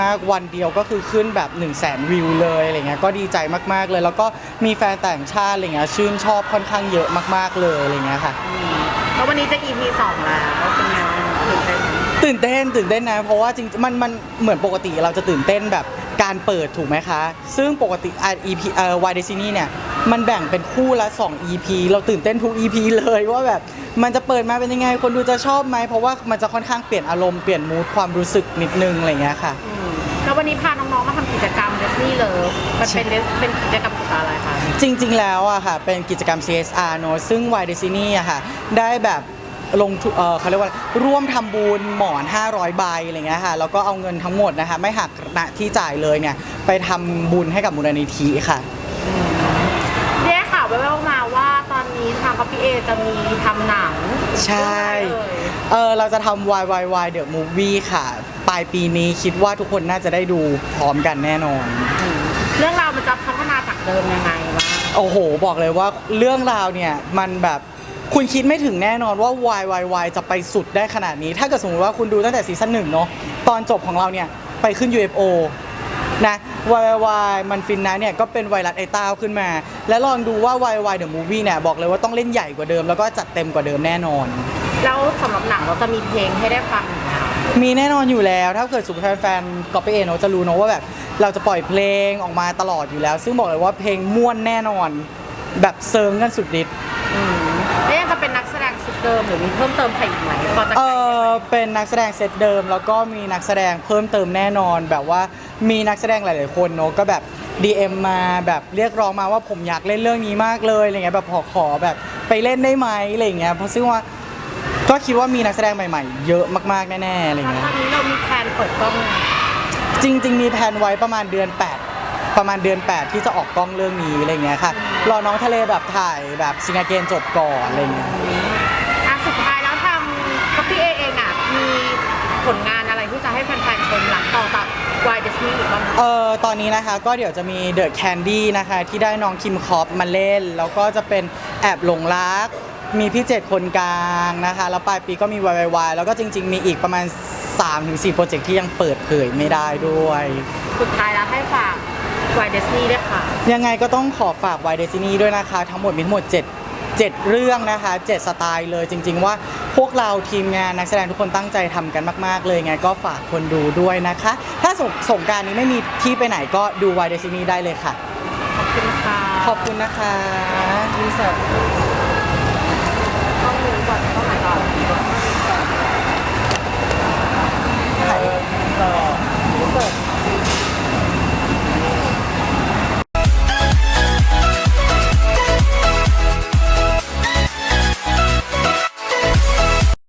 มากๆ วันเดียวก็คือขึ้นแบบ1 0 0 0 0แสนวิวเลยอะไรเงี้ยก็ดีใจมากๆเลย แล้วก็มีแฟนต่างชาติอะไรเงี้ยชื่นชอบค่อนข้างเยอะมากๆเลยอะไรเงี้ยค่ะ แล้ววันนี้จะ EP สองแล้วเป็นไงบ้างตื่นเต้นไหมตื่นเต้นตื่นเต้นนะ เพราะว่าจริงๆมันมันเหมือนปกติเราจะตื่นเต้นแบบ การเปิดถูกไหมคะ ซึ่งปกติอะ EP เอ่อ Y Destiny เนี่ย มันแบ่งเป็นคู่ละ 2 EP เราตื่นเต้นทุก EP เลยว่าแบบมันจะเปิดมาเป็นยังไง คนดูจะชอบไหม เพราะว่ามันจะค่อนข้างเปลี่ยนอารมณ์ เปลี่ยนมูดความรู้สึกนิดนึงอะไรเงี้ยค่ะ อืมแล้ววันนี้พาน้องๆมาทำกิจกรรมเดสนี่เลยมันเป็น Dis- เป็นกิจกรรมเกี่ยวกับอะไรคะ จริงๆ แล้วอะค่ะเป็นกิจกรรม CSR เนอะซึ่ง Y Destiny อะค่ะได้แบบ ลงทุนเอ่อเขาเรียกว่าร่วมทำบุญหมอน 500 ใบอะไรเงี้ยค่ะแล้วก็เอาเงินทั้งหมดนะคะ ไม่หักณที่จ่ายเลยเนี่ย ไปทำบุญให้กับมูลนิธิค่ะแย่ข่าวแว่วๆมาว่าตอนนี้ทางคัพพี่เอจะมีทำหนังใช่ เรื่องอะไรเอ่ยเออเราจะทำ Y Y Y The Movie ค่ะ ปลายปีนี้คิดว่าทุกคนน่าจะได้ดูพร้อมกันแน่นอนอืมเรื่องราวมันจะพัฒนาจากเดิมยังไงบ้างโอ้โห บอกเลยว่าเรื่องราวเนี่ย มันแบบ คุณคิดไม่ถึงแน่นอนว่า Y Y Y จะไปสุดได้ขนาดนี้ ถ้าเกิดสมมติว่าคุณดูตั้งแต่ซีซั่นหนึ่งเนาะตอนจบของเราเนี่ย ไปขึ้น UFO นะ Y Y Y มันฟินนะเนี่ย ก็เป็นไวรัสไอต้าขึ้นมา แล้วลองดูว่า Y Y The Movie เนี่ย บอกเลยว่าต้องเล่นใหญ่กว่าเดิม แล้วก็จัดเต็มกว่าเดิมแน่นอน แล้วสำหรับหนังเราจะมีเพลงให้ได้ฟังไหมคะมีแน่นอนอยู่แล้ว ถ้าเกิดสุภาพแฟนๆก๊อปปี้เองเนาะจะรู้เนอะว่าแบบเราจะปล่อยเพลงออกมาตลอดอยู่แล้ว ซึ่งบอกเลยว่าเพลงม่วนแน่นอน แบบเซิร์งกันสุดฤทธิ์ เดิมหรือมีเพิ่มเติมใครอีกไหมพอจะเออเป็นนักแสดงเซตเดิม แล้วก็มีนักแสดงเพิ่มเติมแน่นอนแบบว่ามีนักแสดงหลาย ๆ คนเนอะก็แบบ DM มาแบบเรียกร้องมาว่าผมอยากเล่นเรื่องนี้มากเลยอะไรเงี้ยแบบขอขอแบบไปเล่นได้ไหมอะไรเงี้ยเพราะซึ่งว่าก็คิดว่ามีนักแสดงใหม่ ๆ เยอะมาก ๆ แน่ ๆ อะไรเงี้ยตอนนี้เรามีแพนเปิดกล้องจริง ๆ มีแผนไว้ประมาณเดือน 8 ประมาณเดือน 8 ที่จะออกกล้องเรื่องนี้อะไรเงี้ยค่ะรอน้องทะเลแบบถ่ายแบบซิงเกนจบก่อนอะไรเงี้ย อะสุดท้ายแล้วทางคัพพี่เอเองอะมี ผลงานอะไรที่จะให้แฟนๆชมหลังต่อจาก Why Disney อีกบ้างไหมเออตอนนี้นะคะก็เดี๋ยวจะมี The Candy นะคะที่ได้น้องคิมคอปมาเล่น แล้วก็จะเป็นแอบหลงรัก มีพี่เจ็ดคนกลางนะคะ แล้วปลายปีก็มี YYY แล้วก็จริง ๆ มีอีกประมาณ 3-4 โปรเจกต์ที่ยังเปิดเผยไม่ได้ด้วย สุดท้ายแล้วให้ฝาก Why Disney ด้วยค่ะ ยังไงก็ต้องขอฝาก Y Destiny ด้วยนะคะ ทั้งหมดมีทั้งหมด 7 7 เรื่องนะคะ 7 สไตล์เลยจริง ๆ ว่า พวกเราทีมงานนักแสดงทุกคนตั้งใจทำกันมาก ๆ เลยไงก็ฝากคนดูด้วยนะคะ ถ้าสงสงกรารนี้ไม่มีที่ไปไหนก็ดู Y Destiny ได้เลยค่ะ ขอบคุณค่ะขอบคุณนะคะอินเสิร์ต